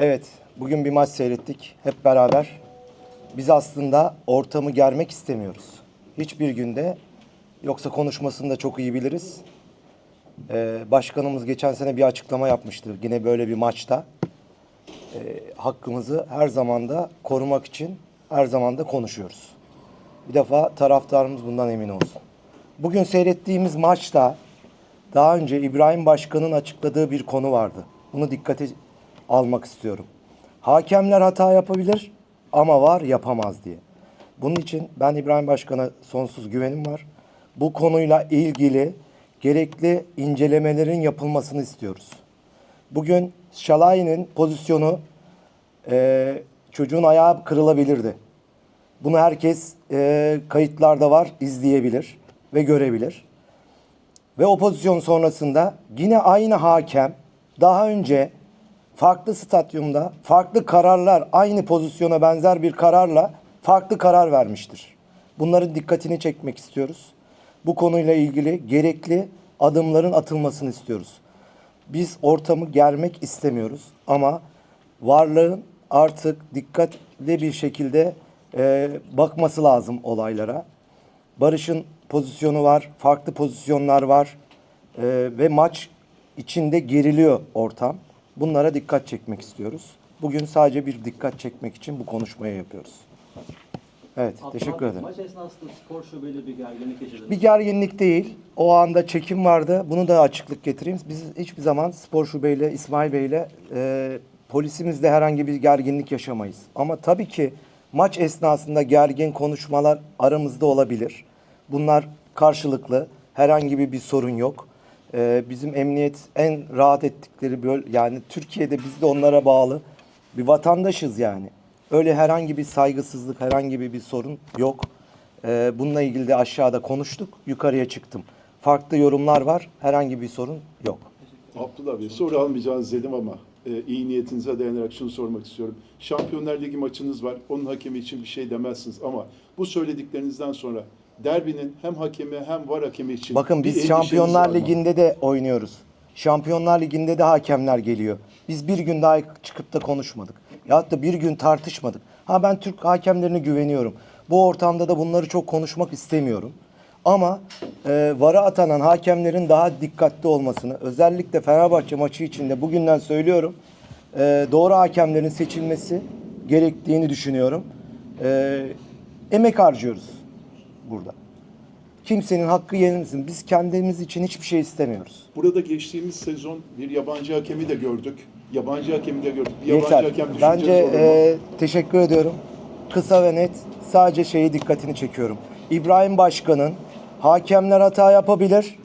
Evet, bugün bir maç seyrettik hep beraber. Biz aslında ortamı germek istemiyoruz. Hiçbir günde, yoksa konuşmasını da çok iyi biliriz. Ee, başkanımız geçen sene bir açıklama yapmıştı yine böyle bir maçta. Ee, hakkımızı her zaman da korumak için her zaman da konuşuyoruz. Bir defa taraftarımız bundan emin olsun. Bugün seyrettiğimiz maçta daha önce İbrahim Başkan'ın açıkladığı bir konu vardı. Bunu dikkate almak istiyorum. Hakemler hata yapabilir ama var yapamaz diye. Bunun için ben İbrahim Başkan'a sonsuz güvenim var. Bu konuyla ilgili gerekli incelemelerin yapılmasını istiyoruz. Bugün Şalay'ın pozisyonu eee, çocuğun ayağı kırılabilirdi. Bunu herkes eee, kayıtlarda var, izleyebilir ve görebilir. Ve o pozisyon sonrasında yine aynı hakem daha önce farklı stadyumda farklı kararlar aynı pozisyona benzer bir kararla farklı karar vermiştir. Bunların dikkatini çekmek istiyoruz. Bu konuyla ilgili gerekli adımların atılmasını istiyoruz. Biz ortamı germek istemiyoruz ama varlığın artık dikkatli bir şekilde e, bakması lazım olaylara. Barış'ın pozisyonu var, farklı pozisyonlar var Ee, ve maç içinde geriliyor ortam. Bunlara dikkat çekmek istiyoruz. Bugün sadece bir dikkat çekmek için bu konuşmayı yapıyoruz. Evet, teşekkür Abdullah, ederim. Maç esnasında spor şubeli bir gerginlik yaşadınız. Bir gerginlik değil. O anda çekim vardı. Bunu da açıklık getireyim. Biz hiçbir zaman spor şubeyle, İsmail Bey'le e, polisimizle herhangi bir gerginlik yaşamayız. Ama tabii ki maç esnasında gergin konuşmalar aramızda olabilir. Bunlar karşılıklı. Herhangi bir sorun yok. E, bizim emniyet en rahat ettikleri böl yani Türkiye'de biz de onlara bağlı bir vatandaşız yani. Öyle herhangi bir saygısızlık, herhangi bir, bir sorun yok. Ee, bununla ilgili de aşağıda konuştuk. Yukarıya çıktım. Farklı yorumlar var. Herhangi bir sorun yok. Abdullah Bey soru almayacağınız dedim ama e, iyi niyetinize dayanarak şunu sormak istiyorum. Şampiyonlar Ligi maçınız var. Onun hakemi için bir şey demezsiniz ama bu söylediklerinizden sonra derbinin hem hakemi hem var hakemi için Bakın bir biz var Şampiyonlar mı? Ligi'nde de oynuyoruz. Şampiyonlar Ligi'nde de hakemler geliyor. Biz bir gün daha çıkıp da konuşmadık. Ya da bir gün tartışmadık. Ha ben Türk hakemlerine güveniyorum. Bu ortamda da bunları çok konuşmak istemiyorum. Ama e, VAR'a atanan hakemlerin daha dikkatli olmasını, özellikle Fenerbahçe maçı içinde bugünden söylüyorum, e, doğru hakemlerin seçilmesi gerektiğini düşünüyorum. E, emek harcıyoruz burada. Kimsenin hakkı yenilmesin. Biz kendimiz için hiçbir şey istemiyoruz. Burada geçtiğimiz sezon bir yabancı hakemi de gördük. Yabancı hakemi de gördük. Bir yabancı Yeter. hakem Bence e, teşekkür ediyorum. Kısa ve net. Sadece şeyi dikkatini çekiyorum. İbrahim Başkan'ın hakemler hata yapabilir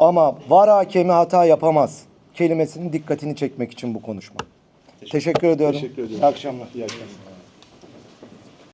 ama var hakemi hata yapamaz kelimesinin dikkatini çekmek için bu konuşma. Teşekkür, ediyorum. Teşekkür ediyorum. İyi akşamlar. İyi akşamlar.